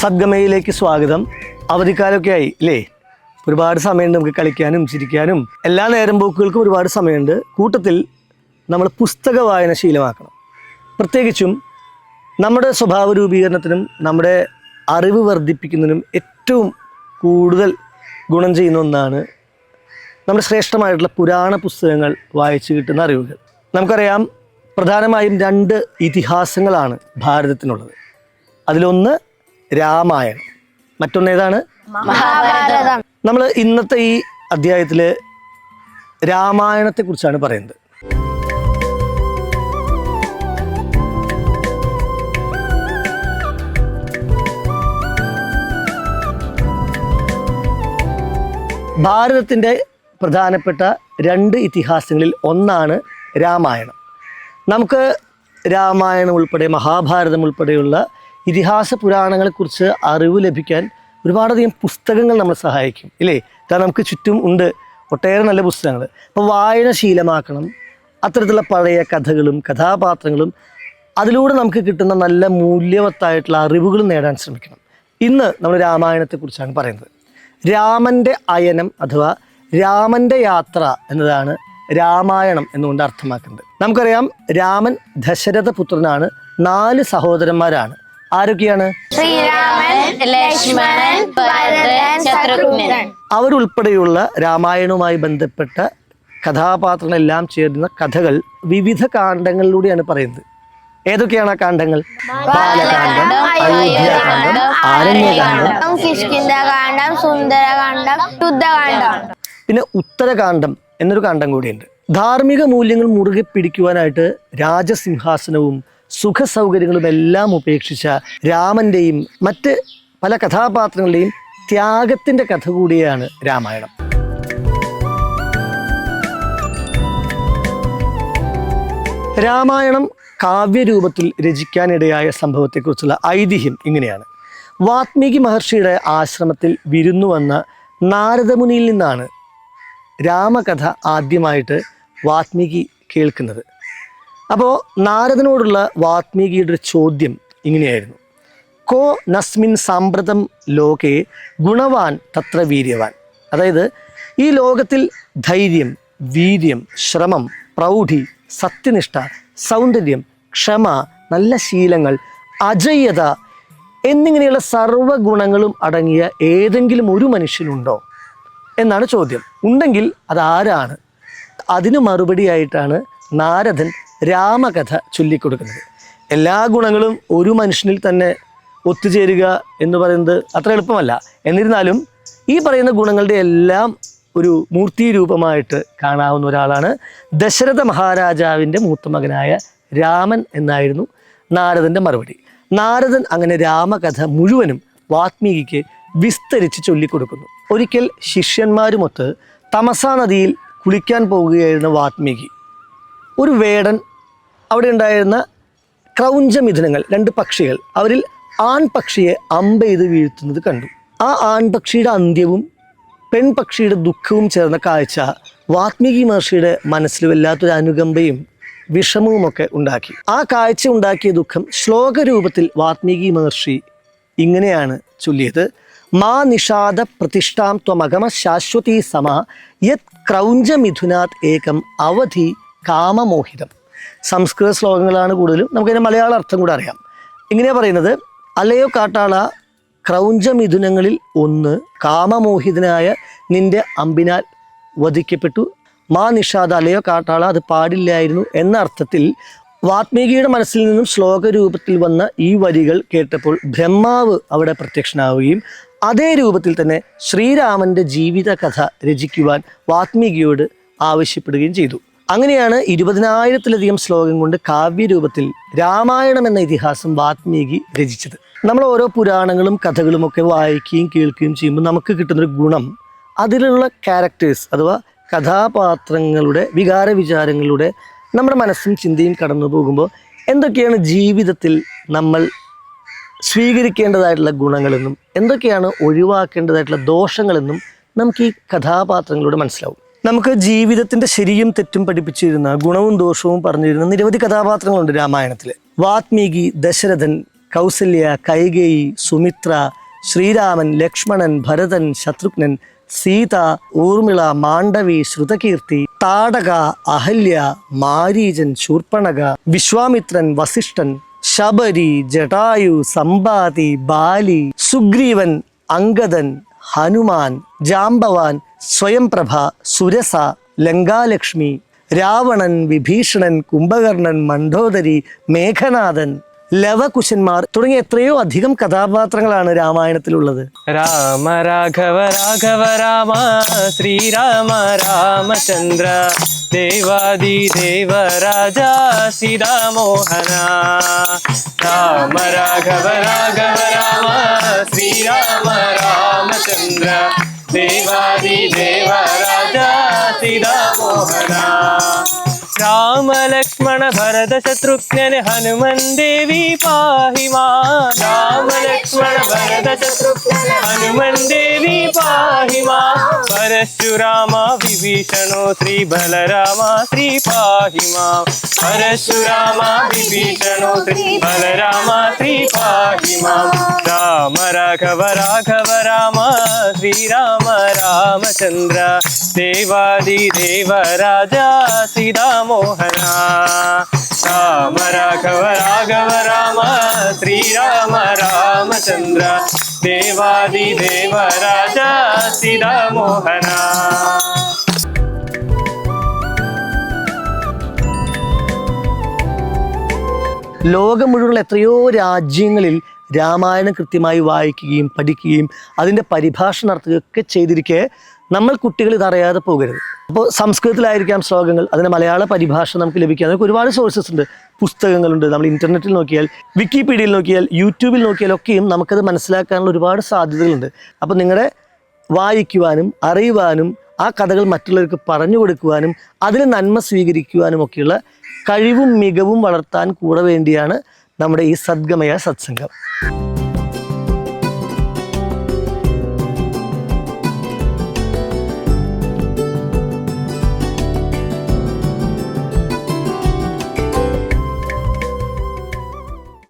സദ്ഗമയിലേക്ക് സ്വാഗതം. അവധിക്കാലമൊക്കെ ആയി അല്ലേ ഒരുപാട് സമയമുണ്ട് നമുക്ക് കളിക്കാനും ചിരിക്കാനും. എല്ലാ നേരം പോക്കുകൾക്കും ഒരുപാട് സമയമുണ്ട്. കൂട്ടത്തിൽ നമ്മൾ പുസ്തക വായന ശീലമാക്കണം. പ്രത്യേകിച്ചും നമ്മുടെ സ്വഭാവ രൂപീകരണത്തിനും നമ്മുടെ അറിവ് വർദ്ധിപ്പിക്കുന്നതിനും ഏറ്റവും കൂടുതൽ ഗുണം ചെയ്യുന്ന ഒന്നാണ് നമ്മുടെ ശ്രേഷ്ഠമായിട്ടുള്ള പുരാണ പുസ്തകങ്ങൾ വായിച്ചു കിട്ടുന്ന അറിവുകൾ. നമുക്കറിയാം പ്രധാനമായും രണ്ട് ഇതിഹാസങ്ങളാണ് ഭാരതത്തിനുള്ളത്. അതിലൊന്ന് രാമായണം. മറ്റൊന്നേതാണ് നമ്മൾ ഇന്നത്തെ ഈ അധ്യായത്തിൽ രാമായണത്തെക്കുറിച്ചാണ് പറയുന്നത്. ഭാരതത്തിന്റെ പ്രധാനപ്പെട്ട രണ്ട് ഇതിഹാസങ്ങളിൽ ഒന്നാണ് രാമായണം. നമുക്ക് രാമായണം ഉൾപ്പെടെ മഹാഭാരതം ഉൾപ്പെടെയുള്ള ഇതിഹാസ പുരാണങ്ങളെക്കുറിച്ച് അറിവ് ലഭിക്കാൻ ഒരുപാടധികം പുസ്തകങ്ങൾ നമ്മളെ സഹായിക്കും ഇല്ലേ? കാരണം നമുക്ക് ചുറ്റും ഉണ്ട് ഒട്ടേറെ നല്ല പുസ്തകങ്ങൾ. അപ്പോൾ വായന ശീലമാക്കണം അത്തരത്തിലുള്ള പഴയ കഥകളും കഥാപാത്രങ്ങളും അതിലൂടെ നമുക്ക് കിട്ടുന്ന നല്ല മൂല്യവത്തായിട്ടുള്ള അറിവുകൾ നേടാൻ ശ്രമിക്കണം. ഇന്ന് നമ്മൾ രാമായണത്തെക്കുറിച്ചാണ് പറയുന്നത്. രാമന്റെ അയനം അഥവാ രാമന്റെ യാത്ര എന്നതാണ് രാമായണം എന്നുകൊണ്ട് അർത്ഥമാക്കുന്നത്. നമുക്കറിയാം രാമൻ ദശരഥ പുത്രനാണ് നാല് സഹോദരന്മാരാണ്. ആരൊക്കെയാണ്? ശ്രീരാമൻ ലക്ഷ്മണൻ ഭരതൻ ശത്രുഘ്നൻ. അവരുൾപ്പെടെയുള്ള രാമായണവുമായി ബന്ധപ്പെട്ട കഥാപാത്രങ്ങളെല്ലാം ചേരുന്ന കഥകൾ വിവിധ കാണ്ഡങ്ങളിലൂടെയാണ് പറയുന്നത്. ഏതൊക്കെയാണ് ആ കാണ്ഡങ്ങൾ? ബാലകാന്ഡം അയോധ്യാകാന്ഡം ആരണ്യകാന്ഡം. കിഷ്കിന്ദകാന്ഡം സുന്ദരകാന്ഡം ശുദ്ധകാന്ഡം പിന്നെ ഉത്തരകാന്ഡം എന്നൊരു കാണ്ഡം കൂടിയുണ്ട്. ധാർമ്മിക മൂല്യങ്ങൾ മുറുകെ പിടിക്കുവാനായിട്ട് രാജസിംഹാസനവും സുഖസൗകര്യങ്ങളും എല്ലാം ഉപേക്ഷിച്ച രാമന്റെയും മറ്റ് പല കഥാപാത്രങ്ങളുടെയും ത്യാഗത്തിന്റെ കഥ കൂടിയാണ് രാമായണം. രാമായണം കാവ്യരൂപത്തിൽ രചിക്കാനിടയായ സംഭവത്തെക്കുറിച്ചുള്ള ഐതിഹ്യം ഇങ്ങനെയാണ്. വാത്മീകി മഹർഷിയുടെ ആശ്രമത്തിൽ വിരുന്നു വന്ന നാരദമുനിയിൽ നിന്നാണ് രാമകഥ ആദ്യമായിട്ട് വാത്മീകി കേൾക്കുന്നത്. അപ്പോൾ നാരദനോടുള്ള വാത്മീകിയുടെ ഒരു ചോദ്യം ഇങ്ങനെയായിരുന്നു. കോ നസ്മിൻ സാമ്പ്രതം ലോകെ ഗുണവാൻ തത്ര വീര്യവാൻ. അതായത് ഈ ലോകത്തിൽ ധൈര്യം വീര്യം ശ്രമം പ്രൗഢി സത്യനിഷ്ഠ സൗന്ദര്യം ക്ഷമ നല്ല ശീലങ്ങൾ അജയ്യത എന്നിങ്ങനെയുള്ള സർവഗുണങ്ങളും അടങ്ങിയ ഏതെങ്കിലും ഒരു മനുഷ്യനുണ്ടോ എന്നാണ് ചോദ്യം. ഉണ്ടെങ്കിൽ അതാരാണ് അതിന് മറുപടിയായിട്ടാണ് നാരദൻ രാമകഥ ചൊല്ലിക്കൊടുക്കുന്നത്. എല്ലാ ഗുണങ്ങളും ഒരു മനുഷ്യനിൽ തന്നെ ഒത്തുചേരുക എന്ന് പറയുന്നത് അത്ര എളുപ്പമല്ല. എന്നിരുന്നാലും ഈ പറയുന്ന ഗുണങ്ങളുടെ എല്ലാം ഒരു മൂർത്തി രൂപമായിട്ട് കാണാവുന്ന ഒരാളാണ് ദശരഥ മഹാരാജാവിന്റെ മൂത്ത മകനായ രാമൻ എന്നായിരുന്നു നാരദന്റെ മറുപടി. നാരദൻ അങ്ങനെ രാമകഥ മുഴുവനും വാത്മീകിക്ക് വിസ്തരിച്ച് ചൊല്ലിക്കൊടുക്കുന്നു. ഒരിക്കൽ ശിഷ്യന്മാരുമൊത്ത് തമസാ നദിയിൽ കുളിക്കാൻ പോവുകയായിരുന്ന വാത്മീകി. ഒരു വേടൻ അവിടെ ഉണ്ടായിരുന്ന ക്രൗഞ്ചമിഥുനങ്ങൾ രണ്ട് പക്ഷികൾ. അവരിൽ ആൺപക്ഷിയെ അമ്പ ചെയ്ത് വീഴ്ത്തുന്നത് കണ്ടു. ആ ആൺപക്ഷിയുടെ അന്ത്യവും പെൺപക്ഷിയുടെ ദുഃഖവും ചേർന്ന കാഴ്ച വാത്മീകി മഹർഷിയുടെ മനസ്സിൽ വല്ലാത്തൊരു അനുകമ്പയും വിഷമവുമൊക്കെ ഉണ്ടാക്കി. ആ കാഴ്ച ഉണ്ടാക്കിയ ദുഃഖം ശ്ലോകരൂപത്തിൽ വാത്മീകി മഹർഷി ഇങ്ങനെയാണ് ചൊല്ലിയത്. മാ നിഷാദ പ്രതിഷ്ഠാം ത്വമഗമ ശാശ്വതീ സമ യത് ക്രൗഞ്ചമിഥുനാത് ഏകം അവധി കാമമോഹിതം. സംസ്കൃത ശ്ലോകങ്ങളാണ് കൂടുതലും. നമുക്കതിന്റെ മലയാള അർത്ഥം കൂടെ അറിയാം. ഇങ്ങനെയാ പറയുന്നത് അലയോ കാട്ടാള ക്രൗഞ്ചമിഥുനങ്ങളിൽ ഒന്ന് കാമമോഹിതനായ നിന്റെ അമ്പിനാൽ വധിക്കപ്പെട്ടു. മാ നിഷാദ അലയോ കാട്ടാള അത് പാടില്ലായിരുന്നു എന്ന അർത്ഥത്തിൽ വാത്മീകിയുടെ മനസ്സിൽ നിന്നും ശ്ലോക രൂപത്തിൽ വന്ന ഈ വരികൾ കേട്ടപ്പോൾ ബ്രഹ്മാവ് അവിടെ പ്രത്യക്ഷനാവുകയും അതേ രൂപത്തിൽ തന്നെ ശ്രീരാമന്റെ ജീവിത കഥ രചിക്കുവാൻ വാത്മീകിയോട് ആവശ്യപ്പെടുകയും ചെയ്തു. അങ്ങനെയാണ് ഇരുപതിനായിരത്തിലധികം ശ്ലോകം കൊണ്ട് കാവ്യരൂപത്തിൽ രാമായണം എന്ന ഇതിഹാസം വാത്മീകി രചിച്ചത്. നമ്മൾ ഓരോ പുരാണങ്ങളും കഥകളും ഒക്കെ വായിക്കുകയും കേൾക്കുകയും ചെയ്യുമ്പോൾ നമുക്ക് കിട്ടുന്നൊരു ഗുണം അതിലുള്ള ക്യാരക്ടേഴ്സ് അഥവാ കഥാപാത്രങ്ങളുടെ വികാര വിചാരങ്ങളുടെ നമ്മുടെ മനസ്സും ചിന്തയും കടന്നു പോകുമ്പോൾ എന്തൊക്കെയാണ് ജീവിതത്തിൽ നമ്മൾ സ്വീകരിക്കേണ്ടതായിട്ടുള്ള ഗുണങ്ങളെന്നും എന്തൊക്കെയാണ് ഒഴിവാക്കേണ്ടതായിട്ടുള്ള ദോഷങ്ങളെന്നും നമുക്ക് ഈ കഥാപാത്രങ്ങളിലൂടെ മനസ്സിലാവും. നമുക്ക് ജീവിതത്തിന്റെ ശരിയും തെറ്റും പഠിപ്പിച്ചിരുന്ന ഗുണവും ദോഷവും പറഞ്ഞിരുന്ന നിരവധി കഥാപാത്രങ്ങളുണ്ട് രാമായണത്തിൽ വാത്മീകി ദശരഥൻ കൗസല്യ കൈകേയി സുമിത്ര ശ്രീരാമൻ ലക്ഷ്മണൻ ഭരതൻ ശത്രുഘ്നൻ സീത ഊർമിള മാണ്ഡവി ശ്രുതകീർത്തി താടക അഹല്യ മാരീജൻ ശൂർപ്പണക വിശ്വാമിത്രൻ വസിഷ്ഠൻ ശബരി ജടായു സമ്പാതി ബാലി സുഗ്രീവൻ അങ്കദൻ ഹനുമാൻ ജാംബവാൻ സ്വയംപ്രഭ സുരസ ലങ്കാലക്ഷ്മി രാവണൻ വിഭീഷണൻ കുംഭകർണൻ മണ്ഡോദരി മേഘനാഥൻ ലവകുശന്മാർ തുടങ്ങിയ എത്രയോ അധികം കഥാപാത്രങ്ങളാണ് രാമായണത്തിലുള്ളത്. രാമ രാഘവ രാഘവ രാമ ശ്രീരാമ രാമചന്ദ്ര ദേവാദി ദേവ രാജ സീതാമോഹന. രാമ രാഘവ രാഘവ രാമ ശ്രീരാമ രാമചന്ദ്ര ദേവാദി ദേവ രാജ സീതാമോഹന രാമ ലക്ഷ്മണ ഭരത ശത്രുഘ്നൻ ഹനുമൻ ദേവി പാഹി മാ രാമ ലക്ഷ്മണ ഭരത ശത്രുഘ്നൻ ഹനുമൻ ദേവി പാഹി മാ പരശുരാമ വിഭീഷണോ ശ്രീ ബലരാമ ശ്രീ പാഹി മാ പരശുരാമ വിഭീഷണോ ശ്രീ ബലരാമ ശ്രീ പാഹി മാം രാമ രാഘവ രാഘവ രാമ ശ്രീരാമ രാമചന്ദ്ര ദേവാദി ദേവ രാജ സീതാമോഹന രാമ രാഘവ രാഘവ രാമ ശ്രീരാമ രാമചന്ദ്ര ദേവാദി ദേവ രാജ സീതാമോഹന ലോകം മുഴുവനുള്ള എത്രയോ രാജ്യങ്ങളിൽ രാമായണം കൃത്യമായി വായിക്കുകയും പഠിക്കുകയും അതിന്റെ പരിഭാഷ നടത്തുകയൊക്കെ ചെയ്തിരിക്കെ നമ്മൾ കുട്ടികൾ ഇതറിയാതെ പോകരുത്. അപ്പോൾ സംസ്കൃതത്തിലായിരിക്കാം ശ്ലോകങ്ങൾ അതിന്റെ മലയാള പരിഭാഷ നമുക്ക് ലഭിക്കുക. അതൊക്കെ ഒരുപാട് സോഴ്സസ് ഉണ്ട്. പുസ്തകങ്ങളുണ്ട്. നമ്മൾ ഇന്റർനെറ്റിൽ നോക്കിയാൽ വിക്കിപീഡിയയിൽ നോക്കിയാൽ യൂട്യൂബിൽ നോക്കിയാൽ ഒക്കെയും നമുക്കത് മനസ്സിലാക്കാനുള്ള ഒരുപാട് സാധ്യതകളുണ്ട്. അപ്പോൾ നിങ്ങളുടെ വായിക്കുവാനും അറിയുവാനും ആ കഥകൾ മറ്റുള്ളവർക്ക് പറഞ്ഞു കൊടുക്കുവാനും അതിൽ നന്മ സ്വീകരിക്കുവാനും ഒക്കെയുള്ള കഴിവും മികവും വളർത്താൻ കൂടെ വേണ്ടിയാണ് നമ്മുടെ ഈ സദ്ഗമയ സത്സംഗം.